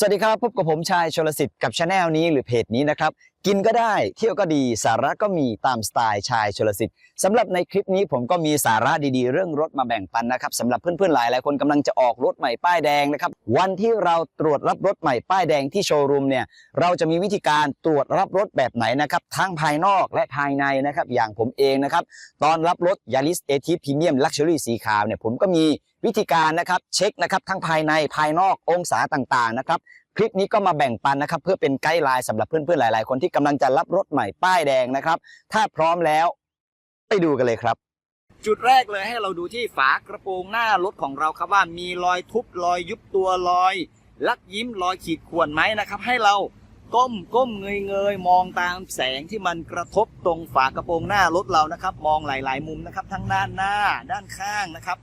สวัสดีครับพบกับผมชายชลสิทธิ์กับช anel นี้หรือเพจนี้นะครับ กินก็ได้เที่ยวก็ดีสาระก็มีตามสไตล์ชายชลสิทธิ์สำหรับในคลิปนี้ผมก็มีสาระดีๆ เรื่องรถมาแบ่งปันนะครับสำหรับเพื่อนๆหลายหลายคนกำลังจะออกรถใหม่ป้ายแดงนะครับวันที่เราตรวจรับรถใหม่ป้ายแดงที่โชว์รูมเนี่ยเราจะมีวิธีการตรวจรับรถแบบไหนนะครับทั้งภายนอกและภายในนะครับอย่างผมเองนะครับตอนรับรถยาริสเอทีพรีเมียมลักชัวรี่สีขาวเนี่ยผมก็มี วิธีการนะครับเช็คนะครับทั้งภายในภายนอกองศาต่างๆนะครับคลิปนี้ก็มาแบ่งปันนะครับเพื่อเป็นไกด์ไลน์สำหรับเพื่อนๆหลาย ๆ คนที่กำลังจะรับรถใหม่ป้ายแดงนะครับ ถ้าพร้อมแล้วไปดูกันเลยครับ จุดแรกเลยให้เราดูที่ฝากระโปรงหน้ารถของเราครับว่ามีรอยทุบรอยยุบตัวรอย ลักยิ้มรอยขีดข่วนไหมนะครับให้เราก้มก้มเงยเงยมองตามแสงที่มันกระทบตรงฝากระโปรงหน้ารถเรานะครับ มองหลาย ๆ มุมนะครับ ทั้งด้านหน้าด้านข้างนะครับ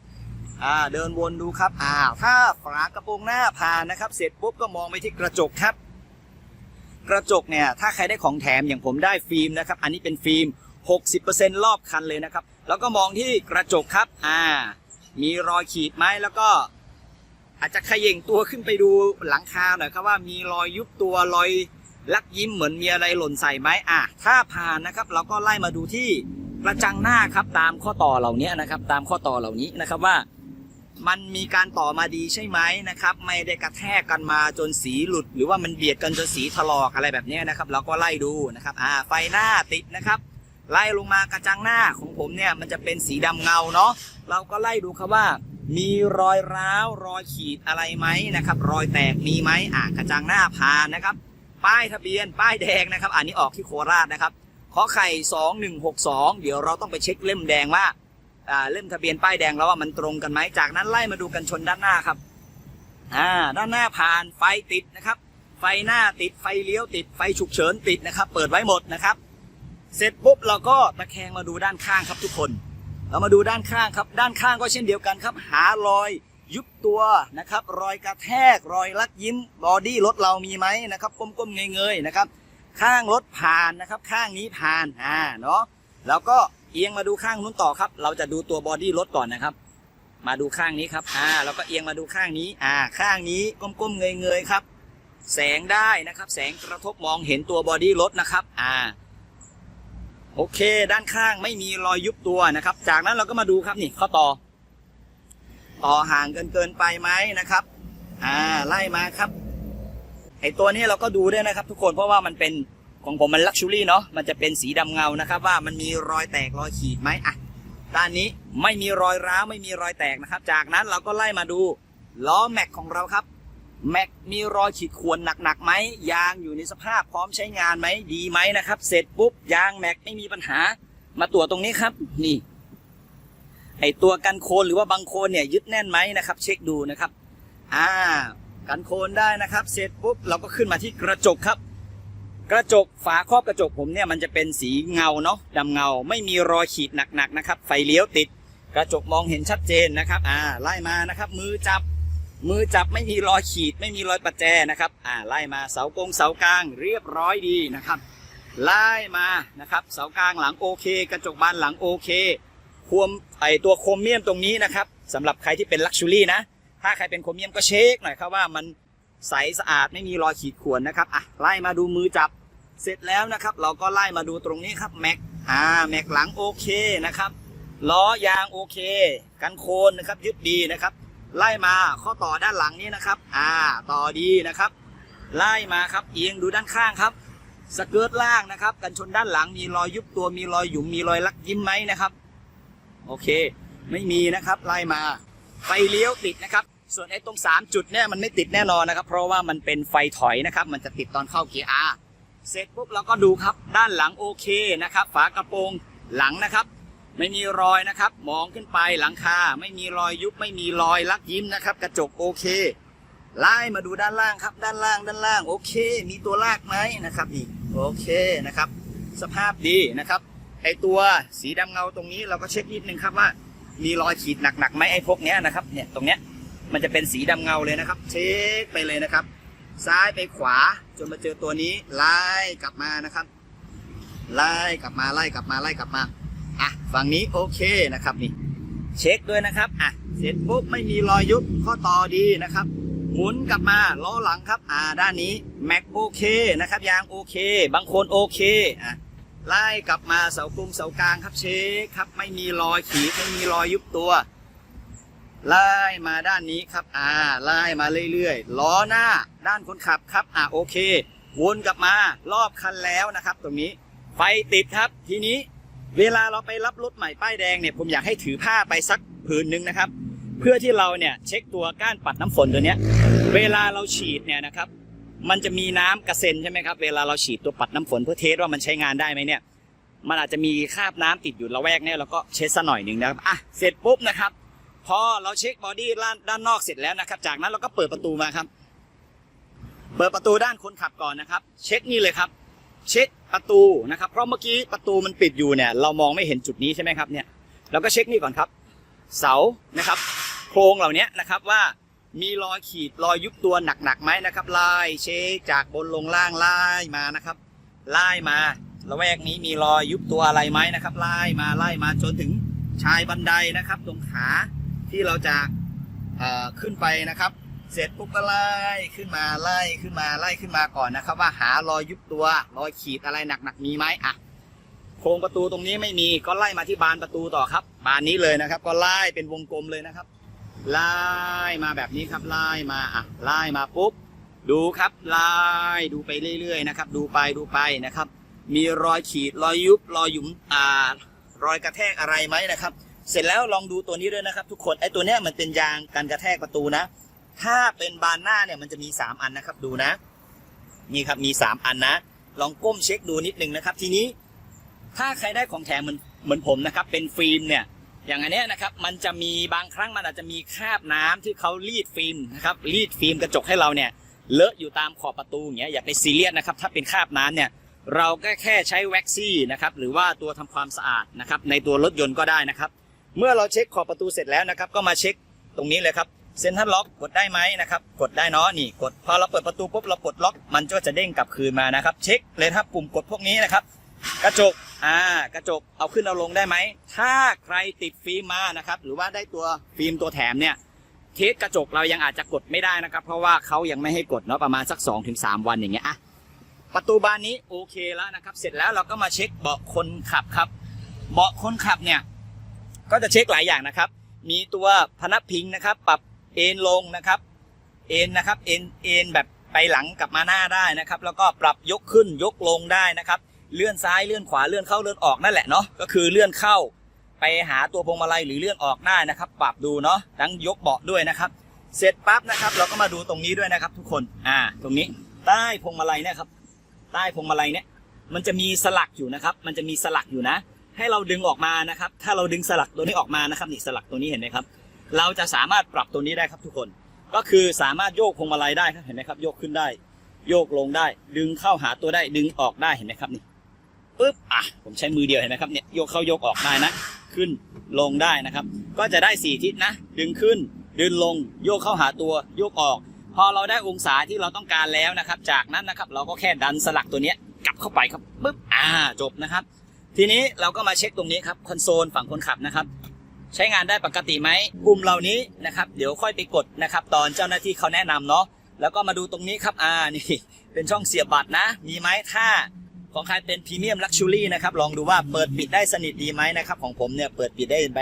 อ่าเดินวนดูครับอ่าถ้าฝากระโปรงหน้าผ่านนะครับ เสร็จปุ๊บก็มองไปที่กระจกครับ กระจกเนี่ยถ้าใครได้ของแถมอย่างผมได้ฟิล์มนะครับ อันนี้เป็นฟิล์ม 60%รอบคันเลยนะครับ แล้วก็มองที่กระจกครับอ่ามีรอยขีดไหมแล้วก็ อาจจะเขย่งตัวขึ้นไปดูหลังคาหน่อยครับว่ามีรอยยุบตัวรอยลักยิ้มเหมือนมีอะไรหล่นใส่ไหมอะถ้าผ่านนะครับ เราก็ไล่มาดูที่กระจังหน้าครับตามข้อต่อเหล่านี้นะครับ ตามข้อต่อเหล่านี้นะครับว่า มันมีการต่อมาดีใช่ไหมนะครับ ไม่ได้กระแทกกันมาจนสีหลุด หรือว่ามันเบียดกันจนสีถลอกอะไรแบบนี้นะครับ เราก็ไล่ดูนะครับอ่าไฟหน้าติดนะครับ ไล่ลงมากระจังหน้าของผมเนี่ยมันจะเป็นสีดำเงาเนาะเราก็ไล่ดูครับว่ามีรอยร้าวรอยขีดอะไรไหมนะครับ รอยแตกมีไหมอ่ากระจังหน้าผ่านนะครับ ป้ายทะเบียน ป้ายแดงนะครับ อันนี้ออกที่โคราชนะครับขอไข่2162 เดี๋ยวเราต้องไปเช็คเล่มแดงว่า เล่มทะเบียนป้ายแดงแล้วว่ามันตรงกันไหมจากนั้นไล่มาดูกันชนด้านหน้าครับอ่าด้านหน้าผ่านไฟติดนะครับ ไฟหน้าติดไฟเลี้ยวติดไฟฉุกเฉินติดนะครับ เปิดไว้หมดนะครับ เสร็จปุ๊บเราก็ตะแคงมาดูด้านข้างครับทุกคน เรามาดูด้านข้างครับ ด้านข้างก็เช่นเดียวกันครับ หารอยยุบตัวนะครับ รอยกระแทก รอยลักยิ้มบอดี้รถเรามีไหมนะครับก้มๆเงยๆนะครับ ข้างรถผ่านนะครับ ข้างนี้ผ่านอ่าเนาะแล้วก็ เอียงมาดูข้างนู้นต่อครับ เราจะดูตัวบอดี้รถก่อนนะครับ มาดูข้างนี้ครับ อ่าแล้วก็เอียงมาดูข้างนี้ อ่า ข้างนี้ก้มๆเงยๆครับ แสงได้นะครับ แสงกระทบมองเห็นตัวบอดี้รถนะครับ อ่า โอเค ด้านข้างไม่มีรอยยุบตัวนะครับ จากนั้นเราก็มาดูครับนี่ข้อต่อ ต่อห่างเกินเกินไปไหมนะครับ อ่า ไล่มาครับ ไอตัวนี้เราก็ดูด้วยนะครับ ทุกคนเพราะว่ามันเป็น ของผมมันลักชูรี่เนาะมันจะเป็นสีดำเงานะครับ ว่ามันมีรอยแตกรอยขีดไหมอะด้านนี้ไม่มีรอยร้าวไม่มีรอยแตกนะครับ จากนั้นเราก็ไล่มาดูล้อแม็กของเราครับแม็กมีรอยขีดข่วนหนักๆไหมยางอยู่ในสภาพพร้อมใช้งานไหมดีไหมนะครับ เสร็จปุ๊บยางแม็กไม่มีปัญหา มาตรวจตรงนี้ครับ นี่ไอตัวกันโคลนหรือว่าบางโคลนเนี่ยยึดแน่นไหมนะครับ เช็คดูนะครับ อ่า กันโคลนได้นะครับ เสร็จปุ๊บเราก็ขึ้นมาที่กระจกครับ กระจกฝาครอบกระจกผมเนี่ยมันจะเป็นสีเงาเนาะดำเงาไม่มีรอยขีดหนักๆนะครับ ไฟเลี้ยวติด กระจกมองเห็นชัดเจนนะครับ อ่าไล่มานะครับ มือจับมือจับไม่มีรอยขีด ไม่มีรอยประแจนะครับ อ่าไล่มาเสากงเสากลางเรียบร้อยดีนะครับ ไล่มานะครับ เสากลางหลังโอเค กระจกบานหลังโอเคควมไอตัวโครเมียมตรงนี้นะครับสำหรับใครที่เป็นลักชูรี่นะถ้าใครเป็นโครเมียมก็เช็คหน่อยครับว่ามัน ใสสะอาดไม่มีรอยขีดข่วนนะครับอะไล่มาดูมือจับเสร็จแล้วนะครับ เราก็ไล่มาดูตรงนี้ครับแม็กอ่าแม็กหลังโอเคนะครับล้อยางโอเค กันโคนนะครับยึดดีนะครับ ไล่มาข้อต่อด้านหลังนี้นะครับ อ่าต่อดีนะครับ ไล่มาครับเอียงดูด้านข้างครับสเกิร์ตล่างนะครับ กันชนด้านหลังมีรอยยุบตัวมีรอยหยุมมีรอยลักยิ้มไหมนะครับ โอเค ไม่มีนะครับ ไล่มาไฟเลี้ยวติดนะครับ ส่วนไอ้ตรง 3 จุดเนี่ยมันไม่ติดแน่นอนนะครับ เพราะว่ามันเป็นไฟถอยนะครับ มันจะติดตอนเข้าเกียร์ R เสร็จปุ๊บเราก็ดูครับด้านหลังโอเคนะครับ ฝากระโปรงหลังนะครับ ไม่มีรอยนะครับ มองขึ้นไปหลังคา ไม่มีรอยยุบไม่มีรอยลักยิ้มนะครับ กระจกโอเคไล่มาดูด้านล่างครับ ด้านล่างด้านล่างโอเค มีตัวลากไหมนะครับนี่โอเคนะครับ สภาพดีนะครับไอตัวสีดำเงาตรงนี้เราก็เช็คนิดนึงครับว่า มีรอยขีดหนักๆไหมไอพวกเนี้ยนะครับเนี่ยตรงเนี้ย มันจะเป็นสีดำเงาเลยนะครับ เช็คไปเลยนะครับ ซ้ายไปขวาจนมาเจอตัวนี้ ไล่กลับมานะครับ ไล่กลับมาไล่กลับมาไล่กลับมาอะฝั่งนี้โอเคนะครับนี่ เช็คด้วยนะครับอะเสร็จปุ๊บไม่มีรอยยุบข้อต่อดีนะครับหมุนกลับมาล้อหลังครับ อ่าด้านนี้แม็กโอเคนะครับยางโอเค บางคนโอเคอะไล่กลับมาเสากลมเสากลางครับเช็คครับ ไม่มีรอยขีดไม่มีรอยยุบตัว ไล่มาด้านนี้ครับ อ่า ไล่มาเรื่อยๆ ล้อหน้าด้านคนขับครับ อ่าโอเค วนกลับมารอบคันแล้วนะครับ ตรงนี้ ไฟติดครับ ทีนี้เวลาเราไปรับรถใหม่ป้ายแดงเนี่ย ผมอยากให้ถือผ้าไปสักผืนหนึ่งนะครับ เพื่อที่เราเนี่ยเช็คตัวก้านปัดน้ำฝนตัวเนี้ย เวลาเราฉีดเนี่ยนะครับ มันจะมีน้ำกระเซ็นใช่ไหมครับ เวลาเราฉีดตัวปัดน้ำฝนเพื่อเทสว่ามันใช้งานได้ไหมเนี่ย มันอาจจะมีคราบน้ำติดอยู่ระแวกเนี่ยเราก็เช็ดซะหน่อยหนึ่งนะครับ อะ เสร็จปุ๊บนะครับ พอเราเช็คบอดี้ด้านด้านนอกเสร็จแล้วนะครับ จากนั้นเราก็เปิดประตูมาครับ เปิดประตูด้านคนขับก่อนนะครับ เช็คนี่เลยครับ เช็คประตูนะครับ เพราะเมื่อกี้ประตูมันปิดอยู่เนี่ย เรามองไม่เห็นจุดนี้ใช่ไหมครับเนี่ยเราก็เช็คนี่ก่อนครับ เสานะครับ โครงเหล่านี้นะครับว่ามีรอยขีดรอยยุบตัวหนักๆไหมนะครับไล่เช็คจากบนลงล่างไล่มานะครับไล่มาละแวกนี้มีรอยยุบตัวอะไรไหมนะครับไล่มาไล่มาจนถึงชายบันไดนะครับ ตรงขา ที่เราจะขึ้นไปนะครับ เสร็จปุ๊บก็ไล่ขึ้นมาไล่ขึ้นมาไล่ขึ้นมาก่อนนะครับ ว่าหารอยยุบตัวรอยขีดอะไรหนักๆมีไหมอะโครงประตูตรงนี้ไม่มีก็ไล่มาที่บานประตูต่อครับ บานนี้เลยนะครับ ก็ไล่เป็นวงกลมเลยนะครับ ไล่มาแบบนี้ครับไล่มาอะไล่มาปุ๊บดูครับไล่ดูไปเรื่อยๆนะครับ ดูไปดูไปนะครับ มีรอยขีดรอยยุบรอยหยุมอ่ารอยกระแทกอะไรไหมนะครับ เสร็จแล้วลองดูตัวนี้ด้วยนะครับ ทุกคนไอ้ตัวเนี้ยมันเป็นยางกันกระแทกประตูนะ ถ้าเป็นบานหน้าเนี่ยมันจะมี 3 อันนะครับดูนะ นี่ครับมี 3 อันนะ ลองก้มเช็คดูนิดนึงนะครับ ทีนี้ถ้าใครได้ของแถมเหมือนเหมือนผมนะครับ เป็นฟิล์มเนี่ยอย่างอันเนี้ยนะครับมันจะมีบางครั้งมันอาจจะมีคราบน้ำที่เขารีดฟิล์มนะครับรีดฟิล์มกระจกให้เราเนี่ยเลอะอยู่ตามขอบประตูอย่างเงี้ยอย่าไปซีเรียสนะครับถ้าเป็นคราบน้ำเนี่ยเราก็แค่ใช้แว็กซี่นะครับหรือว่าตัวทำความสะอาดนะครับในตัวรถยนต์ก็ได้นะครับ เมื่อเราเช็คขอบประตูเสร็จแล้วนะครับ ก็มาเช็คตรงนี้เลยครับเซ็นทรัลล็อกกดได้ไหมนะครับ กดได้เนาะนี่กดพอเราเปิดประตูปุ๊บเราปลดล็อก มันก็จะเด้งกลับคืนมานะครับ เช็คเลยครับปุ่มกดพวกนี้นะครับ กระจกอ่ากระจกเอาขึ้นเอาลงได้ไหมถ้าใครติดฟิล์มมานะครับ หรือว่าได้ตัวฟิล์มตัวแถมเนี่ยเทสกระจกเรายังอาจจะกดไม่ได้นะครับ เพราะว่าเขายังไม่ให้กดเนาะประมาณสัก 2-3 วันอย่างเงี้ยอะประตูบานนี้โอเคแล้วนะครับ เสร็จแล้วเราก็มาเช็คเบาะคนขับครับ เบาะคนขับเนี่ย ก็จะเช็คหลายอย่างนะครับ มีตัวพนักพิงนะครับ ปรับเอนลงนะครับ เอนนะครับ เอนเอนแบบไปหลังกลับมาหน้าได้นะครับ แล้วก็ปรับยกขึ้นยกลงได้นะครับ เลื่อนซ้ายเลื่อนขวาเลื่อนเข้าเลื่อนออกนั่นแหละเนาะ ก็คือเลื่อนเข้าไปหาตัวพวงมาลัยหรือเลื่อนออกได้นะครับ ปรับดูเนาะ ทั้งยกเบาะด้วยนะครับ เสร็จปั๊บนะครับ เราก็มาดูตรงนี้ด้วยนะครับ ทุกคน อ่า ตรงนี้ใต้พวงมาลัยเนี่ยครับ ใต้พวงมาลัยเนี่ย มันจะมีสลักอยู่นะครับ มันจะมีสลักอยู่นะ ให้เราดึงออกมานะครับ ถ้าเราดึงสลักตัวนี้ออกมานะครับนี่สลักตัวนี้เห็นไหมครับ เราจะสามารถปรับตัวนี้ได้ครับทุกคน ก็คือสามารถโยกพวงมาลัยได้ครับเห็นไหมครับ โยกขึ้นได้ โยกลงได้ ดึงเข้าหาตัวได้ ดึงออกได้เห็นไหมครับนี่ปึ๊บอะผมใช้มือเดียวเห็นไหมครับเนี่ยโยกเข้าโยกออกได้นะ ขึ้นลงได้นะครับ ก็จะได้สี่ทิศนะ ดึงขึ้น ดึงลง โยกเข้าหาตัว โยกออก พอเราได้องศาที่เราต้องการแล้วนะครับ จากนั้นนะครับ เราก็แค่ดันสลักตัวนี้กลับเข้าไปครับปึ๊บอ่าจบนะครับ ทีนี้เราก็มาเช็คตรงนี้ครับคอนโซลฝั่งคนขับนะครับ ใช้งานได้ปกติไหมปุ่มเหล่านี้นะครับเดี๋ยวค่อยไปกดนะครับ ตอนเจ้าหน้าที่เขาแนะนำเนาะแล้วก็มาดูตรงนี้ครับอ่านี่เป็นช่องเสียบบัตรนะ มีไหมถ้าของใครเป็นพรีเมียมลักชูรี่นะครับลองดูว่าเปิดปิดได้สนิทดีไหมนะครับของผมเนี่ยเปิดปิดได้ใบ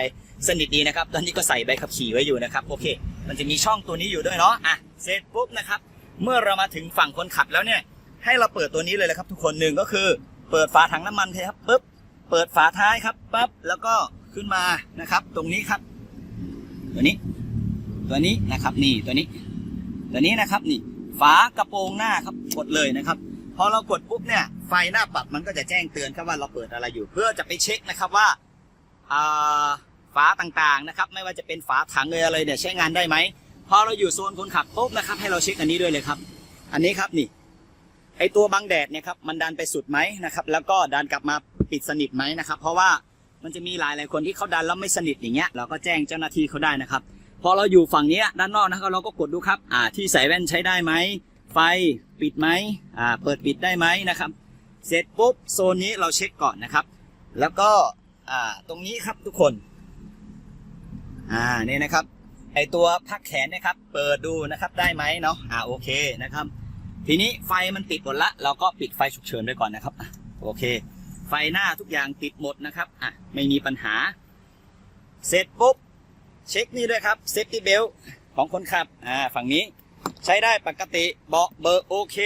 สนิทดีนะครับ ตอนนี้ก็ใส่ใบขับขี่ไว้อยู่นะครับโอเค มันจะมีช่องตัวนี้อยู่ด้วยเนาะอะเสร็จปุ๊บนะครับ เมื่อเรามาถึงฝั่งคนขับแล้วเนี่ยให้เราเปิดตัวนี้เลยนะครับ ทุกคนหนึ่งก็คือ เปิดฝาถังน้ำมันครับปุ๊บ เปิดฝาท้ายครับปั๊บแล้วก็ขึ้นมานะครับ ตรงนี้ครับ ตัวนี้ ตัวนี้นะครับนี่ตัวนี้ ตัวนี้นะครับนี่ ฝากระโปรงหน้าครับกดเลยนะครับพอเรากดปุ๊บเนี่ยไฟหน้าปัดมันก็จะแจ้งเตือนครับว่าเราเปิดอะไรอยู่ เพื่อจะไปเช็คนะครับว่าฝาต่างๆนะครับ ไม่ว่าจะเป็นฝาถังเลยอะไรเนี่ยใช้งานได้ไหมพอเราอยู่โซนคนขับปุ๊บนะครับ ให้เราเช็คอันนี้ด้วยเลยครับ อันนี้ครับนี่ไอตัวบังแดดเนี่ยครับมันดันไปสุดไหมนะครับ แล้วก็ดันกลับมา ปิดสนิทไหมนะครับ เพราะว่ามันจะมีหลายหลายคนที่เขาดันแล้วไม่สนิทอย่างเงี้ยเราก็แจ้งเจ้าหน้าที่เขาได้นะครับพอเราอยู่ฝั่งนี้ด้านนอกนะครับเราก็กดดูครับอ่าที่ใส่แว่นใช้ได้ไหมไฟปิดไหมอ่าเปิดปิดได้ไหมนะครับ เสร็จปุ๊บโซนนี้เราเช็คก่อนนะครับ แล้วก็อ่าตรงนี้ครับทุกคนอ่านี่นะครับไอตัวพักแขนนะครับ เปิดดูนะครับได้ไหมเนาะอ่าโอเคนะครับ ทีนี้ไฟมันติดหมดละ เราก็ปิดไฟฉุกเฉินไว้ก่อนนะครับโอเค ฟหน้าทุกอย่างติดหมดนะครับอะไม่มีปัญหา เสร็จปุ๊บ เช็คนี่ด้วยครับเซฟตี้เบลของคนขับอ่าฝั่งนี้ใช้ได้ปกติเบาะเบอร์โอเค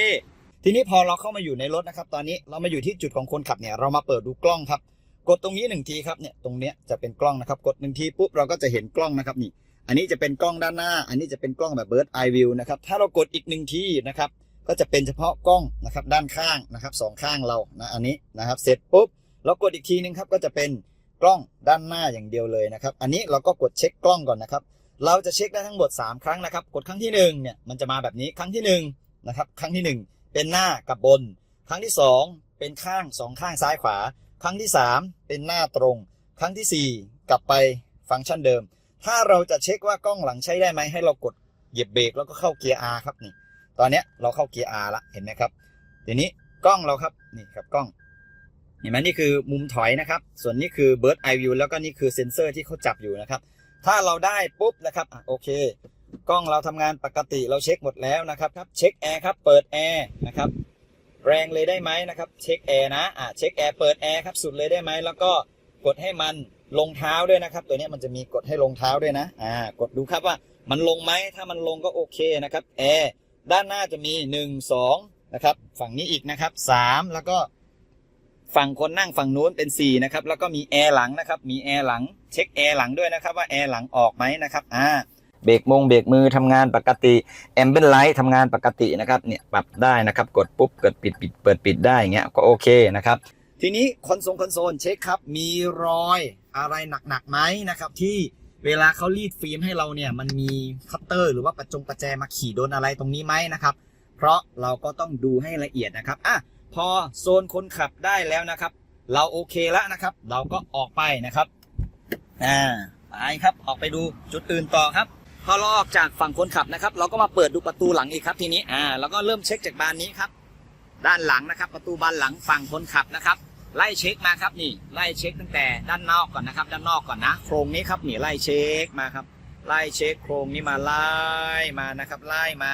ทีนี้พอเราเข้ามาอยู่ในรถนะครับ ตอนนี้เรามาอยู่ที่จุดของคนขับเนี่ยเรามาเปิดดูกล้องครับ กดตรงนี้หนึ่งทีครับเนี่ยตรงเนี้ยจะเป็นกล้องนะครับ กดหนึ่งทีปุ๊บเราก็จะเห็นกล้องนะครับนี่ อันนี้จะเป็นกล้องด้านหน้า อันนี้จะเป็นกล้องแบบ Bird Eye View นะครับถ้าเรากดอีกหนึ่งทีนะครับ ก็จะเป็นเฉพาะกล้องนะครับด้านข้างนะครับสองข้างเรานะอันนี้นะครับเสร็จปุ๊บเรากดอีกทีนึงครับก็จะเป็นกล้องด้านหน้าอย่างเดียวเลยนะครับ อันนี้เราก็กดเช็คกล้องก่อนนะครับ เราจะเช็คได้ทั้งหมด3 ครั้งนะครับ กดครั้งที่1เนี่ยมันจะมาแบบนี้ครั้งที่1นะครับครั้งที่ 1 เป็นหน้ากับบน ครั้งที่ 2 เป็นข้างสองข้างซ้ายขวา ครั้งที่ 3 เป็นหน้าตรง ครั้งทีสี่ 4 กลับไปฟังก์ชันเดิม ถ้าเราจะเช็คว่ากล้องหลังใช้ได้ไหมให้เรากดเหยียบเบรกแล้วก็เข้าเกียร์ R ครับนี่ ตอนนี้เราเข้าเกียร์ R ละเห็นไหมครับทีนี้กล้องเราครับนี่ครับกล้องเห็นไหมนี่คือมุมถอยนะครับ ส่วนนี้คือ Bird Eye View แล้วก็นี่คือเซ็นเซอร์ที่เขาจับอยู่นะครับ ถ้าเราได้ปุ๊บนะครับโอเค กล้องเราทำงานปกติเราเช็คหมดแล้วนะครับครับเช็คแอร์ครับเปิดแอร์นะครับแรงเลยได้ไหมนะครับเช็คแอร์นะอะเช็คแอร์เปิดแอร์ครับสุดเลยได้ไหมแล้วก็กดให้มันลงเท้าด้วยนะครับ ตัวนี้มันจะมีกดให้ลงเท้าด้วยนะอ่ากดดูครับว่ามันลงไหมถ้ามันลงก็โอเคนะครับแอร์ ด้านหน้าจะมี 1 2 นะครับ ฝั่งนี้อีกนะครับ 3 แล้วก็ฝั่งคนนั่งฝั่งนู้นเป็น 4 นะครับ แล้วก็มีแอร์หลังนะครับ มีแอร์หลัง เช็คแอร์หลังด้วยนะครับ ว่าแอร์หลังออกไหมนะครับ อ่า เบรกมงเบรกมือทำงานปกติแอมเบ l ไลท์ทำงานปกตินะครับ เนี่ยปรับได้นะครับ กดปุ๊บเกิดปิดปิดเปิดปิดได้เงี้ย ก็โอเคนะครับ ทีนี้คอนโซลคอนโซลเช็คครับ มีรอยอะไรหนักๆไหมนะครับที่ เวลาเขารีดฟิล์มให้เราเนี่ยมันมีคัตเตอร์หรือว่าประจงประแจมาขี่โดนอะไรตรงนี้ไหมนะครับ เพราะเราก็ต้องดูให้ละเอียดนะครับอะพอโซนคนขับได้แล้วนะครับ เราโอเคแล้วนะครับ เราก็ออกไปนะครับอ่าไปครับออกไปดูจุดอื่นต่อครับพอเราออกจากฝั่งคนขับนะครับ เราก็มาเปิดดูประตูหลังอีกครับทีนี้อ่าเราก็เริ่มเช็คจากบานนี้ครับ ด้านหลังนะครับ ประตูบานหลังฝั่งคนขับนะครับ ไล่เช็คมาครับนี่ไล่เช็คตั้งแต่ด้านนอกก่อนนะครับ ด้านนอกก่อนนะ โครงนี้ครับนี่ไล่เช็คมาครับ ไล่เช็คโครงนี้มาไล่มานะครับ ไล่มา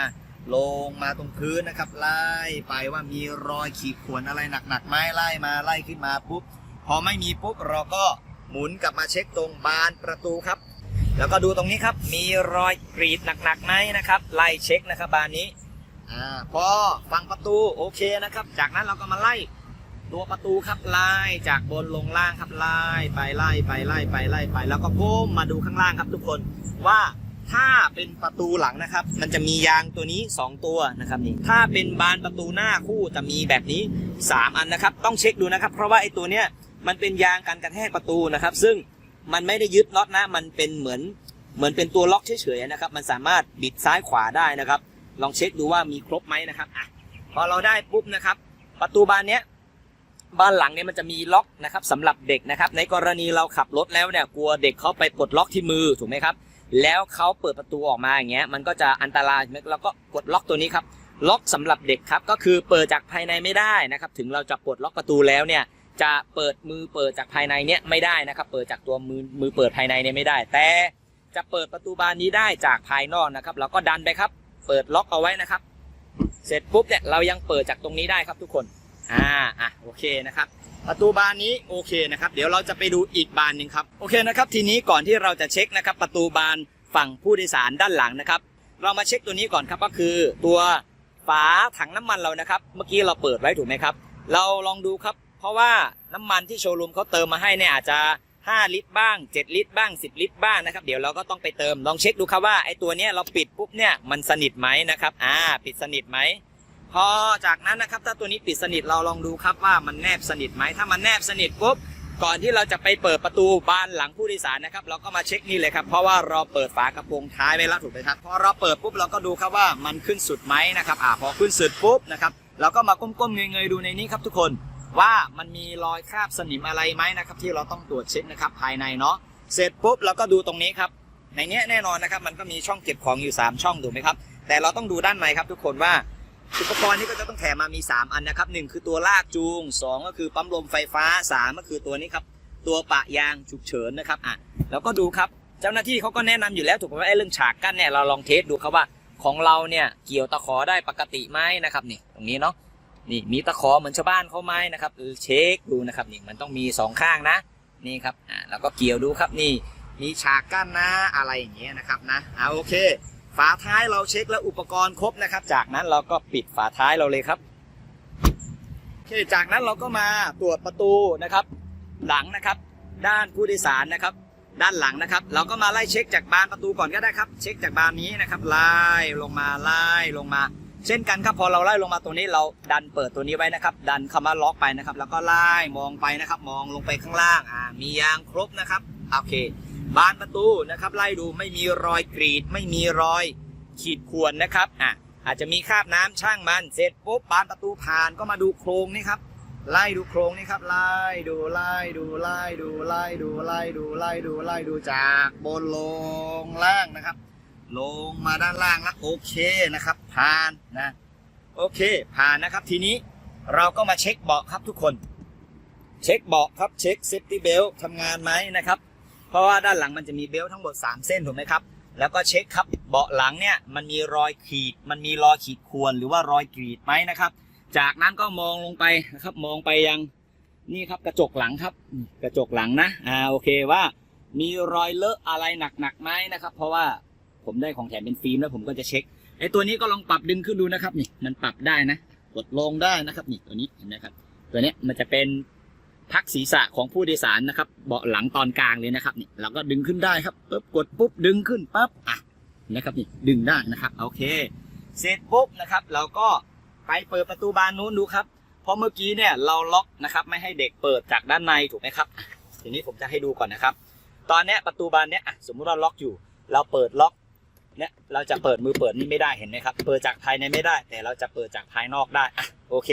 ลงมาตรงพื้นนะครับ ไล่ไปว่ามีรอยขีดข่วนอะไรหนักๆไหมไล่มาไล่ขึ้นมาปุ๊บพอไม่มีปุ๊บเราก็หมุนกลับมาเช็คตรงบานประตูครับ แล้วก็ดูตรงนี้ครับ มีรอยกรีดหนักๆไหมนะครับ ไล่เช็คนะครับบานนี้อ่าพอฟังประตูโอเคนะครับ จากนั้นเราก็มาไล่ ตัวประตูครับไล่จากบนลงล่างครับไล่ไปไล่ไปไล่ไปไล่ไป แล้วก็ก้มมาดูข้างล่างครับทุกคนว่าถ้าเป็นประตูหลังนะครับ มันจะมียางตัวนี้ 2 ตัวนะครับนี่ถ้าเป็นบานประตูหน้าคู่จะมีแบบนี้ 3 อันนะครับ ต้องเช็คดูนะครับ เพราะว่าไอ้ตัวเนี้ยมันเป็นยางกันกระแทกประตูนะครับ ซึ่งมันไม่ได้ยึดน็อตนะมันเป็นเหมือนเหมือนเป็นตัวล็อกเฉยๆนะครับ มันสามารถบิดซ้ายขวาได้นะครับ ลองเช็คดูว่ามีครบไหมนะครับอะพอเราได้ปุ๊บนะครับ ประตูบานเนี้ย บ้านหลังเนี่ยมันจะมีล็อกนะครับสำหรับเด็กนะครับ ในกรณีเราขับรถแล้วเนี่ยกลัวเด็กเขาไปปลดล็อกที่มือถูกไหมครับ แล้วเขาเปิดประตูออกมาอย่างเงี้ยมันก็จะอันตรายเราก็กดล็อกตัวนี้ครับล็อกสำหรับเด็กครับก็คือเปิดจากภายในไม่ได้นะครับ ถึงเราจะปลดล็อกประตูแล้วเนี่ยจะเปิดมือเปิดจากภายในเนี่ยไม่ได้นะครับ เปิดจากตัวมือมือเปิดภายในเนี่ยไม่ได้ แต่จะเปิดประตูบานนี้ได้จากภายนอกนะครับ เราก็ดันไปครับ เปิดล็อกเอาไว้นะครับ เสร็จปุ๊บเนี่ยเรายังเปิดจากตรงนี้ได้ครับทุกคน อ่าอะโอเคนะครับ ประตูบานนี้โอเคนะครับ เดี๋ยวเราจะไปดูอีกบานหนึ่งครับโอเคนะครับ ทีนี้ก่อนที่เราจะเช็คนะครับ ประตูบานฝั่งผู้โดยสารด้านหลังนะครับ เรามาเช็คตัวนี้ก่อนครับก็คือตัวฝาถังน้ำมันเรานะครับ เมื่อกี้เราเปิดไว้ถูกไหมครับ เราลองดูครับ เพราะว่าน้ำมันที่โชว์รูมเขาเติมมาให้เนี่ยอาจจะ 5 ลิตรบ้าง 7 ลิตรบ้าง 10 ลิตรบ้างนะครับเดี๋ยวเราก็ต้องไปเติมลองเช็คดูครับว่าไอ้ตัวเนี้ยเราปิดปุ๊บเนี่ยมันสนิทไหมนะครับ อ่า ปิดสนิทไหม พอจากนั้นนะครับถ้าตัวนี้ปิดสนิทเราลองดูครับว่ามันแนบสนิทไหมถ้ามันแนบสนิทปุ๊บก่อนที่เราจะไปเปิดประตูบานหลังผู้โดยสารนะครับ เราก็มาเช็คนี่เลยครับ เพราะว่าเราเปิดฝากระโปรงท้ายไว้แล้วถูกไหมครับพอเราเปิดปุ๊บเราก็ดูครับว่ามันขึ้นสุดไหมนะครับอ่าพอขึ้นสุดปุ๊บนะครับเราก็มาก้มๆเงยๆดูในนี้ครับทุกคนว่ามันมีรอยคราบสนิมอะไรไหมนะครับ ที่เราต้องตรวจเช็คนะครับภายในเนาะเสร็จปุ๊บเราก็ดูตรงนี้ครับ ในเนี้ยแน่นอนนะครับ มันก็มีช่องเก็บของอยู่ 3 ช่องถูกไหมครับแต่เราต้องดูด้านในครับทุกคนว่า อุปกรณ์ที่ก็จะต้องแถมมามี 3 อันนะครับ 1 คือตัวลากจูง 2 ก็คือปั๊มลมไฟฟ้า 3 ก็คือตัวนี้ครับตัวปะยางฉุกเฉินนะครับอะแล้วก็ดูครับเจ้าหน้าที่เขาก็แนะนำอยู่แล้วถูกไหมไอ้เรื่องฉากกั้นเนี่ยเราลองเทสดูครับว่าของเราเนี่ยเกี่ยวตะขอได้ปกติไหมนะครับนี่ตรงนี้เนาะนี่มีตะขอเหมือนชาวบ้านเขาไหมนะครับเช็คดูนะครับนี่มันต้องมีสองข้างนะนี่ครับอ่าแล้วก็เกี่ยวดูครับนี่มีฉากกั้นนะอะไรอย่างเงี้ยนะครับนะอ่าโอเค ฝาท้ายเราเช็คแล้วอุปกรณ์ครบนะครับ จากนั้นเราก็ปิดฝาท้ายเราเลยครับโอเคจากนั้นเราก็มาตรวจประตูนะครับ หลังนะครับ ด้านผู้โดยสารนะครับ ด้านหลังนะครับ เราก็มาไล่เช็คจากบานประตูก่อนก็ได้ครับ เช็คจากบานนี้นะครับไล่ลงมาไล่ลงมา เช่นกันครับพอเราไล่ลงมาตรงนี้เราดันเปิดตัวนี้ไว้นะครับ ดันคำว่าล็อกไปนะครับ แล้วก็ไล่มองไปนะครับ มองลงไปข้างล่างอ่ามียางครบนะครับโอเค บานประตูนะครับ ไล่ดูไม่มีรอยกรีด ไม่มีรอยขีดข่วนนะครับอะอาจจะมีคราบน้ำช่างมันเสร็จปุ๊บบานประตูผ่านก็มาดูโครงนี่ครับไล่ดูโครงนี่ครับไล่ดูไล่ดูไล่ดูไล่ดูไล่ดูไล่ดูไล่ดูจากบนลงล่างนะครับ ลงมาด้านล่างแล้วโอเคนะครับ ผ่านนะโอเคผ่านนะครับทีนี้เราก็มาเช็คเบาะครับทุกคน เช็คเบาะครับเช็คเซฟตี้เบลทำงานไหมนะครับ เพราะว่าด้านหลังมันจะมีเบลทั้งหมด 3 เส้นถูกไหมครับ แล้วก็เช็คครับเบาะหลังเนี่ยมันมีรอยขีด มันมีรอยขีดข่วนหรือว่ารอยกรีดไหมนะครับ จากนั้นก็มองลงไปนะครับมองไปยังนี่ครับกระจกหลังครับ กระจกหลังนะอ่าโอเคว่ามีรอยเลอะอะไรหนักๆไหมนะครับ เพราะว่าผมได้ของแถมเป็นฟิล์มแล้วผมก็จะเช็คไอ้ตัวนี้ก็ลองปรับดึงขึ้นดูนะครับนี่มันปรับได้นะ กดลงได้นะครับนี่ตัวนี้เห็นไหมครับ ตัวนี้มันจะเป็น พักศีรษะของผู้โดยสารนะครับ เบาะหลังตอนกลางเลยนะครับนี่เราก็ดึงขึ้นได้ครับปุ๊บกดปุ๊บดึงขึ้นปั๊บอะนะครับนี่ดึงได้นะครับโอเค เสร็จปุ๊บนะครับ เราก็ไปเปิดประตูบานนู้นดูครับเพราะเมื่อกี้เนี่ยเราล็อกนะครับไม่ให้เด็กเปิดจากด้านในถูกไหมครับทีนี้ผมจะให้ดูก่อนนะครับ ตอนเนี้ยประตูบานเนี้ยอะสมมุติเราล็อกอยู่ เราเปิดล็อกเนี่ยเราจะเปิดมือเปิดนี่ไม่ได้เห็นไหมครับ เปิดจากภายในไม่ได้ แต่เราจะเปิดจากภายนอกได้อะโอเค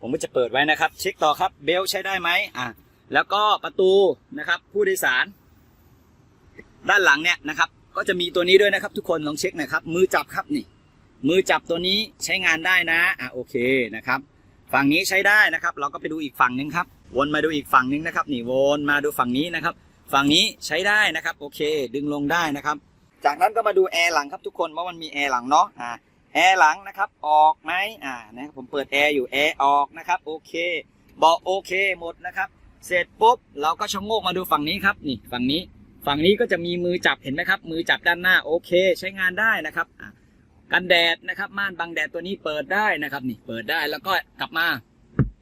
ผมก็จะเปิดไว้นะครับ เช็คต่อครับเบลใช้ได้ไหมอะแล้วก็ประตูนะครับ ผู้โดยสาร ด้านหลังเนี่ยนะครับ ก็จะมีตัวนี้ด้วยนะครับ ทุกคนลองเช็คหน่อยครับ มือจับครับนี่ มือจับตัวนี้ใช้งานได้นะอะโอเคนะครับ ฝั่งนี้ใช้ได้นะครับ เราก็ไปดูอีกฝั่งหนึ่งครับ วนมาดูอีกฝั่งหนึ่งนะครับ นี่วนมาดูฝั่งนี้นะครับ ฝั่งนี้ใช้ได้นะครับ โอเค ดึงลงได้นะครับ จากนั้นก็มาดูแอร์หลังครับทุกคนว่ามันมีแอร์หลังเนาะอ่า แอร์หลังนะครับ ออกไหมอ่านะครับผมเปิดแอร์อยู่แอร์ออกนะครับโอเคเบาะโอเคหมดนะครับ เสร็จปุ๊บเราก็ชะโงกมาดูฝั่งนี้ครับนี่ฝั่งนี้ฝั่งนี้ก็จะมีมือจับเห็นไหมครับ มือจับด้านหน้าโอเค ใช้งานได้นะครับกันแดดนะครับ ม่านบังแดดตัวนี้เปิดได้นะครับนี่เปิดได้แล้วก็กลับมา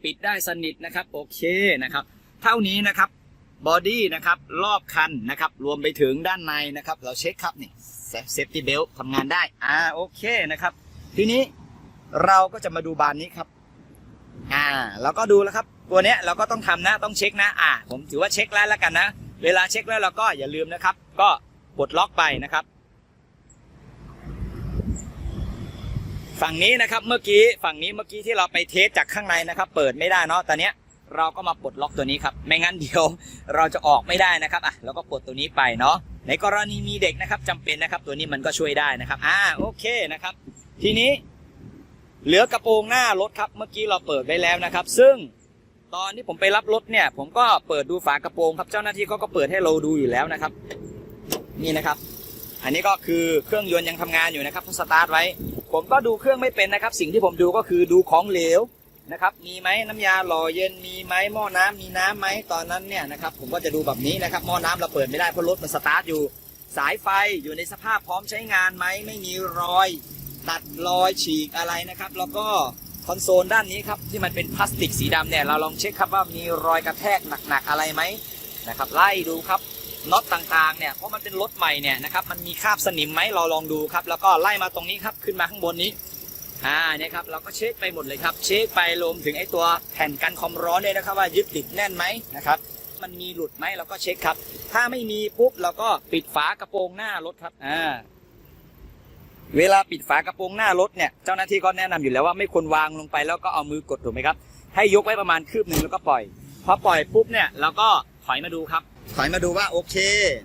ปิดได้สนิทนะครับโอเคนะครับ เท่านี้นะครับบอดี้นะครับรอบคันนะครับ รวมไปถึงด้านในนะครับ เราเช็คครับนี่เซฟตี้เบลทำงานได้อ่าโอเคนะครับ ทีนี้เราก็จะมาดูบานนี้ครับ อ่าเราก็ดูแล้วครับ ตัวเนี้ยเราก็ต้องทำนะต้องเช็คนะ อ่า ผมถือว่าเช็คแล้วแล้วกันนะ เวลาเช็คแล้วเราก็อย่าลืมนะครับ ก็กดล็อกไปนะครับ ฝั่งนี้นะครับเมื่อกี้ฝั่งนี้เมื่อกี้ที่เราไปเทสจากข้างในนะครับ เปิดไม่ได้เนาะตอนเนี้ยเราก็มาปลดล็อกตัวนี้ครับไม่งั้นเดี๋ยวเราจะออกไม่ได้นะครับอะเราก็ปลดตัวนี้ไปเนาะในกรณีมีเด็กนะครับจำเป็นนะครับ ตัวนี้มันก็ช่วยได้นะครับ อ่าโอเคนะครับ ทีนี้เหลือกระโปรงหน้ารถครับ เมื่อกี้เราเปิดไว้แล้วนะครับ ซึ่งตอนที่ผมไปรับรถเนี่ย ผมก็เปิดดูฝากระโปรงครับ เจ้าหน้าที่เขาก็เปิดให้เราดูอยู่แล้วนะครับ นี่นะครับ อันนี้ก็คือเครื่องยนต์ยังทำงานอยู่นะครับสตาร์ทไว้ ผมก็ดูเครื่องไม่เป็นนะครับ สิ่งที่ผมดูก็คือดูของเหลวนะครับ มีไหมน้ำยาหล่อเย็นมีไหมหม้อน้ำมีน้ำไหมตอนนั้นเนี่ยนะครับ ผมก็จะดูแบบนี้นะครับหม้อน้ำเราเปิดไม่ได้เพราะรถมันสตาร์ทอยู่ สายไฟอยู่ในสภาพพร้อมใช้งานไหมไม่มีรอย ตัดรอยฉีกอะไรนะครับ แล้วก็คอนโซลด้านนี้ครับที่มันเป็นพลาสติกสีดำเนี่ยเราลองเช็คครับว่ามีรอยกระแทกหนักๆอะไรไหมนะครับไล่ดูครับน็อตต่างๆเนี่ยเพราะมันเป็นรถใหม่เนี่ยนะครับมันมีคราบสนิมไหมเราลองดูครับ แล้วก็ไล่มาตรงนี้ครับขึ้นมาข้างบนนี้อ่าเนี่ยครับเราก็เช็คไปหมดเลยครับเช็คไปรวมถึงไอ้ตัวแผ่นกันความร้อนเนี่ยนะครับว่ายึดติดแน่นไหมนะครับมันมีหลุดไหมเราก็เช็คครับ ถ้าไม่มีปุ๊บเราก็ปิดฝากระโปรงหน้ารถครับอ่า เวลาปิดฝากระโปรงหน้ารถเนี่ยเจ้าหน้าที่ก็แนะนำอยู่แล้วว่าไม่ควรวางลงไปแล้วก็เอามือกดถูกไหมครับ ให้ยกไว้ประมาณคืบหนึ่งแล้วก็ปล่อยพอปล่อยปุ๊บเนี่ยเราก็ถอยมาดูครับ ถอยมาดูว่าโอเค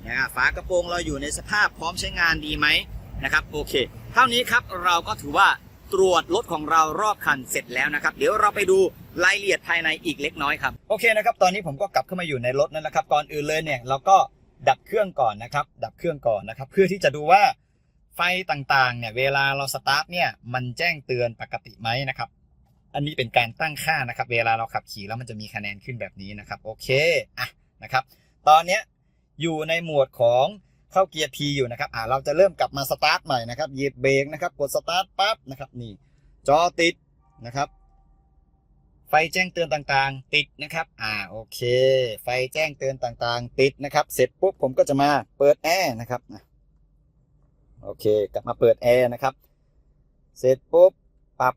นะครับฝากระโปรงเราอยู่ในสภาพพร้อมใช้งานดีไหมนะครับโอเค เท่านี้ครับเราก็ถือว่าตรวจรถของเรารอบคันเสร็จแล้วนะครับ เดี๋ยวเราไปดูรายละเอียดภายในอีกเล็กน้อยครับโอเคนะครับ ตอนนี้ผมก็กลับเข้ามาอยู่ในรถนั่นแหละครับก่อนอื่นเลยเนี่ยเราก็ดับเครื่องก่อนนะครับ ดับเครื่องก่อนนะครับ เพื่อที่จะดูว่า ไฟต่างๆเนี่ยเวลาเราสตาร์ทเนี่ยมันแจ้งเตือนปกติไหมนะครับ อันนี้เป็นการตั้งค่านะครับ เวลาเราขับขี่แล้วมันจะมีคะแนนขึ้นแบบนี้นะครับ โอเคอะนะครับ ตอนเนี้ยอยู่ในหมวดของเข้าเกียร์ P อยู่นะครับอ่าเราจะเริ่มกลับมาสตาร์ทใหม่นะครับเหยียบเบรกนะครับกดสตาร์ทปั๊บนะครับนี่จอติดนะครับ ไฟแจ้งเตือนต่างๆ ติดนะครับ อ่าโอเค ไฟแจ้งเตือนต่างๆ ติดนะครับ เสร็จปุ๊บผมก็จะมาเปิดแอร์นะครับอะ โอเค กลับมาเปิดแอร์นะครับ เสร็จปุ๊บปรับ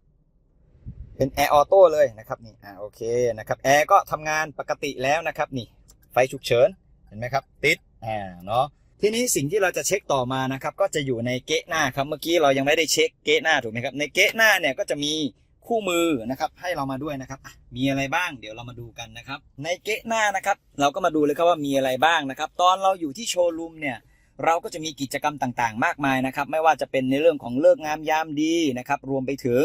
เป็นแอร์ออโต้เลยนะครับนี่อ่าโอเคนะครับแอร์ก็ทำงานปกติแล้วนะครับนี่ไฟฉุกเฉินเห็นไหมครับ ติดอ่าเนาะทีนี้สิ่งที่เราจะเช็คต่อมานะครับ ก็จะอยู่ในเกะหน้าครับเมื่อกี้เรายังไม่ได้เช็คเกะหน้าถูกไหมครับในเกะหน้าเนี่ยก็จะมีคู่มือนะครับ ให้เรามาด้วยนะครับมีอะไรบ้าง เดี๋ยวเรามาดูกันนะครับ ในเกะหน้านะครับ เราก็มาดูเลยครับว่ามีอะไรบ้างนะครับ ตอนเราอยู่ที่โชว์รูมเนี่ย เราก็จะมีกิจกรรมต่างๆ มากมายนะครับ ไม่ว่าจะเป็นในเรื่องของเลิกงามยามดีนะครับ รวมไปถึง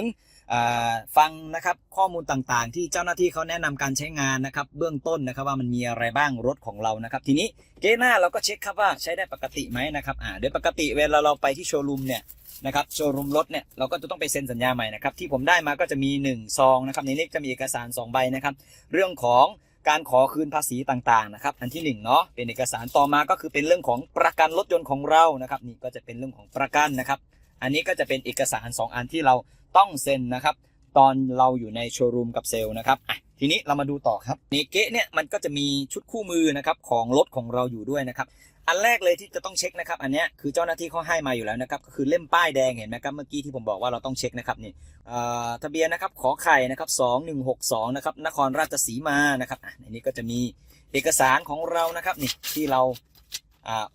ฟังนะครับข้อมูลต่างๆ ที่เจ้าหน้าที่เขาแนะนำการใช้งานนะครับ เบื้องต้นนะครับว่ามันมีอะไรบ้างรถของเรานะครับ ทีนี้เกหน้าเราก็เช็คครับว่าใช้ได้ปกติไหมนะครับอ่าโดยปกติเวลาเราไปที่โชว์รูมเนี่ยนะครับโชว์รูมรถเนี่ยเราก็จะต้องไปเซ็นสัญญาใหม่นะครับที่ผมได้มาก็จะมี1ซองนะครับในนี้จะมีเอกสาร 2 ใบนะครับ เรื่องของ การขอคืนภาษีต่างๆนะครับ อันที่หนึ่งเนาะเป็นเอกสารต่อมาก็คือเป็นเรื่องของประกันรถยนต์ของเรานะครับนี่ก็จะเป็นเรื่องของประกันนะครับ อันนี้ก็จะเป็นเอกสาร 2 อันที่เราต้องเซ็นนะครับ ตอนเราอยู่ในโชว์รูมกับเซลล์นะครับอะทีนี้เรามาดูต่อครับเนเกะเนี่ยมันก็จะมีชุดคู่มือนะครับของรถของเราอยู่ด้วยนะครับ อันแรกเลยที่จะต้องเช็คนะครับอันนี้คือเจ้าหน้าที่เขาให้มาอยู่แล้วนะครับก็คือเล่มป้ายแดงเห็นไหมครับเมื่อกี้ที่ผมบอกว่าเราต้องเช็คนะครับนี่ทะเบียนนะครับขอไข่นะครับ2162นะครับนครราชสีมานะครับอะในนี้ก็จะมีเอกสารของเรานะครับนี่ที่เรา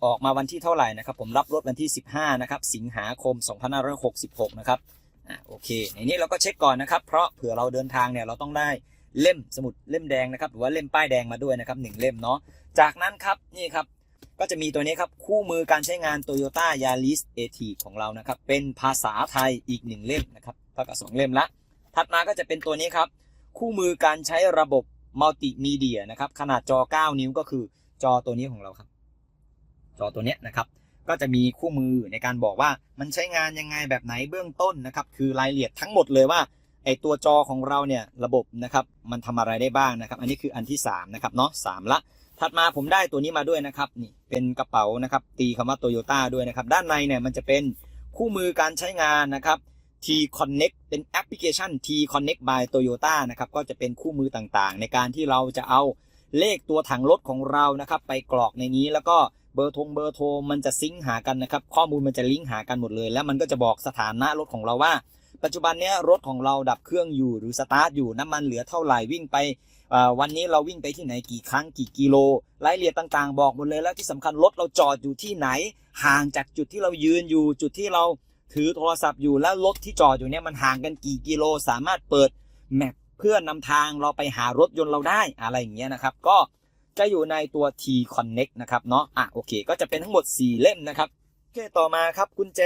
ออกมาวันที่เท่าไหร่นะครับ ผมรับรถวันที่ 15นะครับสิงหาคม 2566 นะครับอะโอเคในนี้เราก็เช็คก่อนนะครับ เพราะเผื่อเราเดินทางเนี่ยเราต้องได้เล่มสมุดเล่มแดงนะครับหรือว่าเล่มป้ายแดงมาด้วยนะครับหนึ่งเล่มเนาะจากนั้นครับนี่ครับ ก็จะมีตัวนี้ครับ คู่มือการใช้งาน Toyota Yaris a t ของเรานะครับ เป็นภาษาไทยอีกหนึ่งเล่มนะครับเท่ากับสองเล่มละ ถัดมาก็จะเป็นตัวนี้ครับ คู่มือการใช้ระบบมัลติมีเดียนะครับ ขนาดจอ 9 นิ้วก็คือจอตัวนี้ของเราครับ จอตัวนี้นะครับ ก็จะมีคู่มือในการบอกว่ามันใช้งานยังไงแบบไหนเบื้องต้นนะครับ คือรายละเอียดทั้งหมดเลยว่าไอตัวจอของเราเนี่ยระบบนะครับมันทำอะไรได้บ้างนะครับ อันนี้คืออันที่สามนะครับเนาะสามละ ถัดมาผมได้ตัวนี้มาด้วยนะครับนี่เป็นกระเป๋านะครับ ตีคำว่า Toyota ด้วยนะครับ ด้านในเนี่ยมันจะเป็นคู่มือการใช้งานนะครับ T Connect เป็นแอปพลิเคชัน T Connect by Toyota นะครับก็จะเป็นคู่มือต่างๆ ในการที่เราจะเอาเลขตัวถังรถของเรานะครับ ไปกรอกในนี้แล้วก็เบอร์โทงเบอร์โทรมันจะซิงค์หากันนะครับ ข้อมูลมันจะลิงก์หากันหมดเลย แล้วมันก็จะบอกสถานะรถของเราว่า ปัจจุบันนี้รถของเราดับเครื่องอยู่หรือสตาร์ทอยู่น้ำมันเหลือเท่าไหร่วิ่งไป วันนี้เราวิ่งไปที่ไหนกี่ครั้งกี่กิโลรายละเอียดต่างๆ บอกหมดเลยแล้วที่สำคัญรถเราจอดอยู่ที่ไหน ห่างจากจุดที่เรายืนอยู่จุดที่เราถือโทรศัพท์อยู่แล้วรถที่จอดอยู่เนี่ยมันห่างกันกี่กิโล สามารถเปิดแมปเพื่อนำทางเราไปหารถยนต์เราได้อะไรอย่างเงี้ยนะครับ ก็จะอยู่ในตัว T Connect นะครับเนาะอะโอเค ก็จะเป็นทั้งหมด 4 เล่มนะครับโอเคต่อมาครับกุญแจ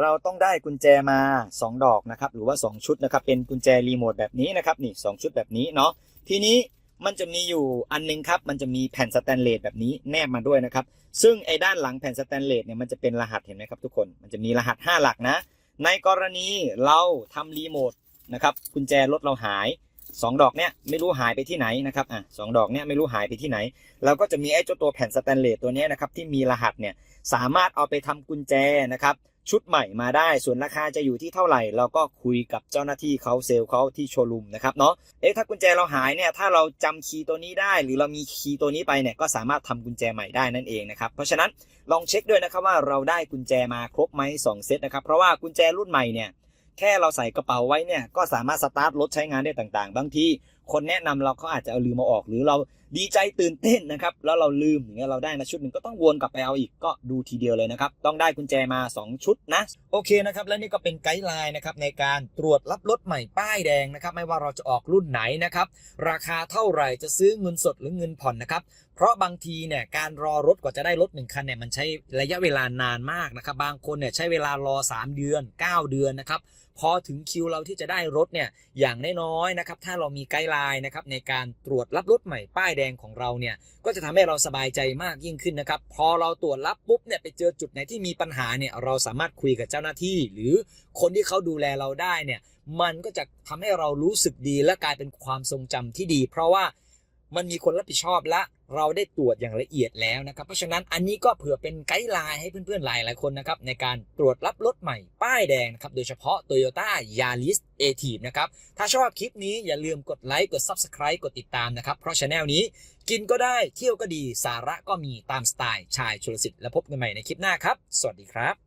เราต้องได้กุญแจมา 2 ดอกนะครับหรือว่า 2 ชุดนะครับเป็นกุญแจรีโมทแบบนี้นะครับนี่สองชุดแบบนี้เนาะ ทีนี้มันจะมีอยู่อันนึงครับ มันจะมีแผ่นสแตนเลสแบบนี้แนบมาด้วยนะครับ ซึ่งไอ้ด้านหลังแผ่นสแตนเลสเนี่ยมันจะเป็นรหัสเห็นไหมครับทุกคน มันจะมีรหัส 5 หลักนะ ในกรณีเราทำรีโมทนะครับกุญแจรถเราหาย 2 ดอกเนี่ยไม่รู้หายไปที่ไหนนะครับอะสองดอกเนี่ยไม่รู้หายไปที่ไหน เราก็จะมีไอ้เจ้าตัวแผ่นสแตนเลสตัวนี้นะครับที่มีรหัสเนี่ยสามารถเอาไปทำกุญแจนะครับ ชุดใหม่มาได้ ส่วนราคาจะอยู่ที่เท่าไหร่ เราก็คุยกับเจ้าหน้าที่เขาเซลล์เขาที่โชว์รูมนะครับเนาะเอ๊ะถ้ากุญแจเราหายเนี่ยถ้าเราจำคีย์ตัวนี้ได้ หรือเรามีคีย์ตัวนี้ไปเนี่ยก็สามารถทำกุญแจใหม่ได้นั่นเองนะครับเพราะฉะนั้นลองเช็คด้วยนะครับว่าเราได้กุญแจมาครบไหมสองเซตนะครับเพราะว่ากุญแจรุ่นใหม่เนี่ยแค่เราใส่กระเป๋าไว้เนี่ยก็สามารถสตาร์ทรถใช้งานได้ต่างๆ บางที คนแนะนำเราเขาอาจจะเอาลืมมาออก หรือเราดีใจตื่นเต้นนะครับ แล้วเราลืมอย่างเงี้ยเราได้มาชุดหนึ่งก็ต้องวนกลับไปเอาอีกก็ดูทีเดียวเลยนะครับ ต้องได้กุญแจมา 2 ชุดนะ โอเคนะครับ และนี่ก็เป็นไกด์ไลน์นะครับในการตรวจรับรถใหม่ป้ายแดงนะครับ ไม่ว่าเราจะออกรุ่นไหนนะครับ ราคาเท่าไหร่จะซื้อเงินสดหรือเงินผ่อนนะครับเพราะบางทีเนี่ยการรอรถกว่าจะได้รถหนึ่งคันเนี่ยมันใช้ระยะเวลานานมากนะครับ บางคนเนี่ยใช้เวลารอ 3 เดือน 9 เดือนนะครับ พอถึงคิวเราที่จะได้รถเนี่ยอย่างน้อยๆนะครับถ้าเรามีไกด์ไลน์นะครับในการตรวจรับรถใหม่ป้ายแดงของเราเนี่ยก็จะทำให้เราสบายใจมากยิ่งขึ้นนะครับพอเราตรวจรับปุ๊บเนี่ยไปเจอจุดไหนที่มีปัญหาเนี่ยเราสามารถคุยกับเจ้าหน้าที่ หรือคนที่เขาดูแลเราได้เนี่ยมันก็จะทำให้เรารู้สึกดีและกลายเป็นความทรงจำที่ดี เพราะว่า มันมีคนรับผิดชอบและ เราได้ตรวจอย่างละเอียดแล้วนะครับ เพราะฉะนั้นอันนี้ก็เผื่อเป็นไกด์ไลน์ให้เพื่อนๆหลายๆคนนะครับในการตรวจรับรถใหม่ ป้ายแดงนะครับ โดยเฉพาะ Toyota Yaris a t i v นะครับ ถ้าชอบคลิปนี้อย่าลืมกดไลค์กด Subscribe กดติดตามนะครับ เพราะช anel นี้กินก็ได้เที่ยวก็ดีสาระก็มีตามสไตล์ชายชลสิทธิ์แล้วพบกันใหม่ในคลิปหน้าครับ สวัสดีครับ